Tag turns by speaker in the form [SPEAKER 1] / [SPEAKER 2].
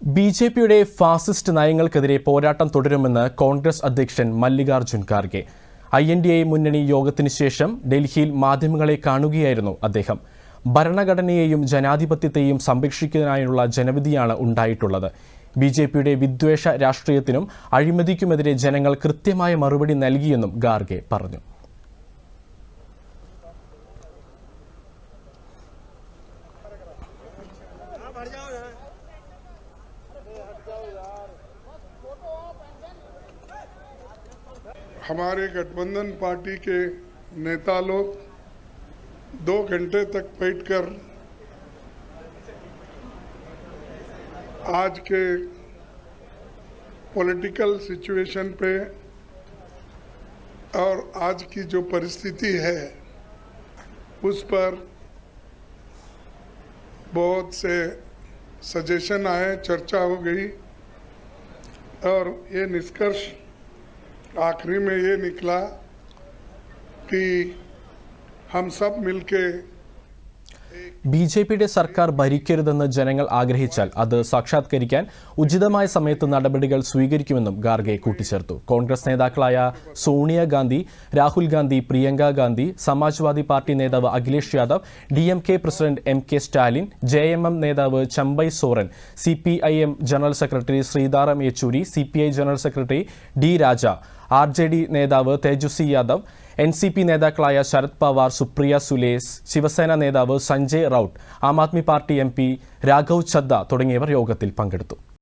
[SPEAKER 1] B J പിയുടെ fascist നയങ്ങൾക്കെതിരെ പോരാട്ടം തുടരുമെന്ന് കോൺഗ്രസ് അധ്യക്ഷൻ Mallikarjun Kharge. I N D A മുന്നണി യോഗത്തിന് ശേഷം ഡൽഹിയിൽ മാധ്യമങ്ങളെ കാണുകയായിരുന്നു അദ്ദേഹം. ഭരണഘടനയെയും ജനാധിപത്യത്തെയും സംരക്ഷിക്കുന്നതിനായുള്ള ജനവിധിയാണ് ഉണ്ടായിട്ടുള്ളത്. ബി ജെ പിയുടെ വിദ്വേഷ രാഷ്ട്രീയത്തിനും അഴിമതിക്കുമെതിരെ ജനങ്ങൾ കൃത്യമായ മറുപടി നൽകിയെന്നും ഖാർഗെ പറഞ്ഞു.
[SPEAKER 2] हमारे गठबंधन पार्टी के नेता लोग दो घंटे तक बैठकर आज के पॉलिटिकल सिचुएशन पे और आज की जो परिस्थिति है, उस पर बहुत से सजेशन आए, चर्चा हो गई और ये निष्कर्ष आखिरी में ये निकला कि हम सब मिलके
[SPEAKER 1] ബി ജെ പിയുടെ സർക്കാർ ഭരിക്കരുതെന്ന് ജനങ്ങൾ ആഗ്രഹിച്ചാൽ അത് സാക്ഷാത്കരിക്കാൻ ഉചിതമായ സമയത്ത് നടപടികൾ സ്വീകരിക്കുമെന്നും ഗാർഗെ കൂട്ടിച്ചേർത്തു. കോൺഗ്രസ് നേതാക്കളായ സോണിയാഗാന്ധി രാഹുൽ ഗാന്ധി പ്രിയങ്ക ഗാന്ധി സമാജ്വാദി പാർട്ടി നേതാവ് Akhilesh Yadav D M K president M K Stalin J M M നേതാവ് Champai Soren C P I M general secretary Sitaram Yechury C P I general secretary D Raja R J D നേതാവ് Tejashwi Yadav N C P നേതാക്കളായ ശരത് പവാർ സുപ്രിയ സുലേസ് ശിവസേന നേതാവ് Sanjay Raut Aam Aadmi party M P Raghav Chadha തുടങ്ങിയവർ യോഗത്തിൽ പങ്കെടുത്തു.